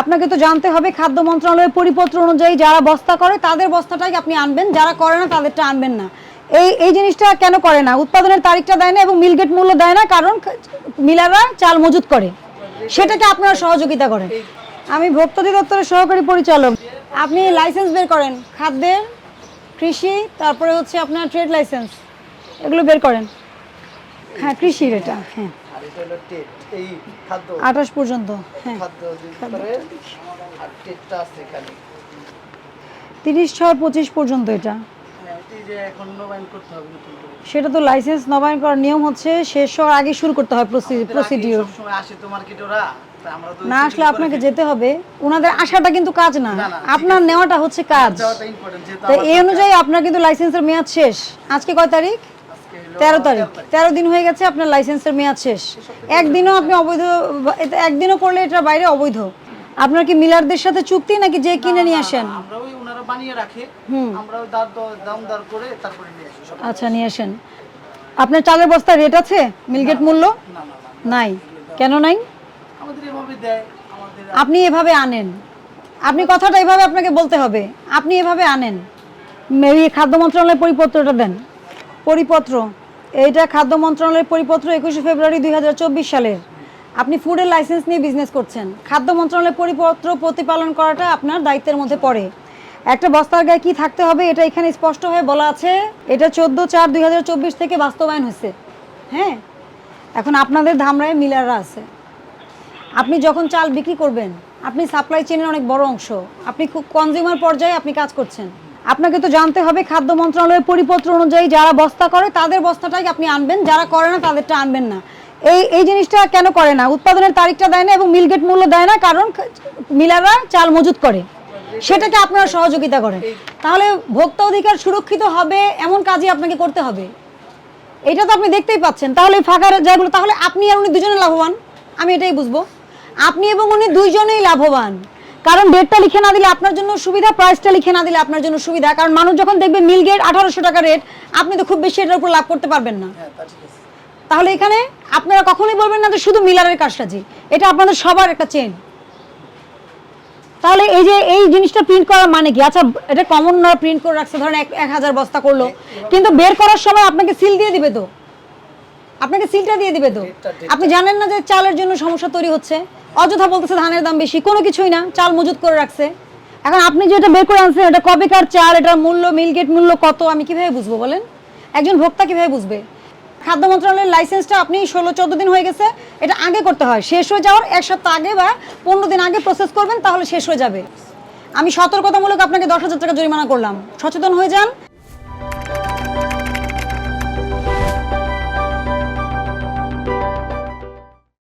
আপনাকে তো জানতে হবে খাদ্য মন্ত্রণালয়ের পরিপত্র অনুযায়ী যারা বস্তা করে, তাদের বস্তাটাই আপনি আনবেন। যারা করে না, তাদেরটা আনবেন না। এই এই জিনিসটা কেন করে না? উৎপাদনের তারিখটা দেয় না এবং মিলগেট মূল্য দেয় না, কারণ মিলাররা চাল মজুত করে। সেটাকে আপনারা সহযোগিতা করেন। আমি ভোক্তা অধিদপ্তরের সহকারী পরিচালক। আপনি লাইসেন্স বের করেন। খাদ্যের কৃষি, তারপরে হচ্ছে আপনার ট্রেড লাইসেন্স। এগুলো বের করেন। হ্যাঁ কৃষির এটা হ্যাঁ। এটা হলো টেট এই খাদ্য। আঠাশ পর্যন্ত হ্যাঁ। খাদ্য অধিদপ্তরের আর টেটটা আছে এখানে। তিরিশ ছয় পঁচিশ পর্যন্ত এটা। হ্যাঁ সেটা তো লাইসেন্স নবায়ন করার নিয়ম হচ্ছে শেষ হওয়ার আগে শুরু করতে হয় তো না আসলে আপনাকে যেতে হবে। ওনাদের আসাটা কিন্তু কাজ না। আপনার নেওয়াটা হচ্ছে কাজ। তো এই অনুযায়ী আপনার কিন্তু লাইসেন্সের মেয়াদ শেষ। আজকে কয় তারিখ? তেরো তারিখ। তেরো দিন হয়ে গেছে আপনার লাইসেন্সের মেয়াদ শেষ। একদিনও আপনি অবৈধ এটা একদিনও করলে এটা বাইরে অবৈধ। আপনার কি মিলারদের সাথে চুক্তি নাকি যে কিনে নিয়ে আসেন? আমরা ওই ওনারা বানিয়ে রাখে। আমরা ওই দাম দর করে তারপরে নিয়ে আসি আচ্ছা নিয়ে আসেন। আপনার চালের বস্তা রেট আছে? মিলগেট মূল্য? নাই। কেন নাই? আমাদের এভাবে দেয় আমাদের আপনি এভাবে আনেন। আপনি কথাটা এভাবে আপনাকে বলতে হবে। আপনি এভাবে আনেন। খাদ্য মন্ত্রণালয়ের পরিপত্রটা দেন। পরিপত্র। এইটা খাদ্য মন্ত্রণালয়ের পরিপত্র একুশে ফেব্রুয়ারি দুই হাজার চব্বিশ সালের। আপনি ফুডের লাইসেন্স নিয়ে বিজনেস করছেন। খাদ্য মন্ত্রণালয়ের পরিপত্র প্রতিপালন করাটা আপনার দায়িত্বের মধ্যে পড়ে। একটা বস্তার গায়ে কি থাকতে হবে এটা এখানে স্পষ্ট হয়ে বলা আছে। এটা চোদ্দ চার দুই থেকে বাস্তবায়ন হয়েছে। হ্যাঁ? এখন আপনাদের ধামরায় মিলাররা আছে। আপনি যখন চাল বিক্রি করবেন, আপনি সাপ্লাই চেনের অনেক বড় অংশ। আপনি খুব কনজিউমার পর্যায়ে আপনি কাজ করছেন। আপনাকে তো জানতে হবে, খাদ্য মন্ত্রণালয়ের পরিপত্র অনুযায়ী যারা বস্তা করে, তাদের বস্তাটাই আপনি আনবেন। যারা করে না, তাদেরটা আনবেন না। এই এই জিনিসটা কেন করে না? উৎপাদনের তারিখটা দেয় না এবং মিলগেট মূল্য দেয় না, কারণ মিলাররা চাল মজুত করে। সেটাকে আপনারা সহযোগিতা করেন। তাহলে ভোক্তা অধিকার সুরক্ষিত হবে, এমন কাজই আপনাকে করতে হবে। এটা তো আপনি দেখতেই পাচ্ছেন। তাহলে ফাঁকা জায়গাগুলো, তাহলে আপনি আর উনি দুজনে লাভবান? আমি এটাই বুঝব। আপনি এবং উনি দুইজনেই লাভবান। কারণ ডেটটা লিখে না দিলে আপনার জন্য সুবিধা প্রাইসটা লিখে না দিলে আপনার জন্য সুবিধা। কারণ মানুষ যখন দেখবে মিল গেট আঠারোশো টাকা রেট আপনি তো খুব বেশি এটার উপর লাভ করতে পারবেন না। হ্যাঁ তাহলে এখানে আপনারা কখনোই বলবেন না যে শুধু মিলারের কাজটাজি এটা আপনাদের সবার একটা চেন তাহলে এই যে এই জিনিসটা প্রিন্ট করার মানে কি? আচ্ছা এটা কমন না প্রিন্ট করে রাখছে? ধরেন এক হাজার বস্তা করল কিন্তু বের করার সময় আপনাকে সিল দিয়ে দিবে তো। আপনাকে সিলটা দিয়ে দিবে তো। আপনি জানেন না যে চালের জন্য সমস্যা তৈরি হচ্ছে? অযথা বলতেছে ধানের দাম বেশি, কোনো কিছুই না, চাল মজুত করে রাখছে। এখন আপনি যেটা বের করে আনছেন, এটা কবেকার চাল, এটার মূল্য মিলগেট মূল্য কত, আমি কীভাবে বুঝব বলেন? একজন ভোক্তা কীভাবে বুঝবে? খাদ্য মন্ত্রণালয়ের লাইসেন্সটা আপনি ষোলো, চোদ্দ দিন হয়ে গেছে, এটা আগে করতে হয়, শেষ হয়ে যাওয়ার এক সপ্তাহ আগে বা পনেরো দিন আগে প্রসেস করবেন, তাহলে শেষ হয়ে যাবে। আমি সতর্কতামূলক আপনাকে দশ হাজার টাকা জরিমানা করলাম। সচেতন হয়ে যান।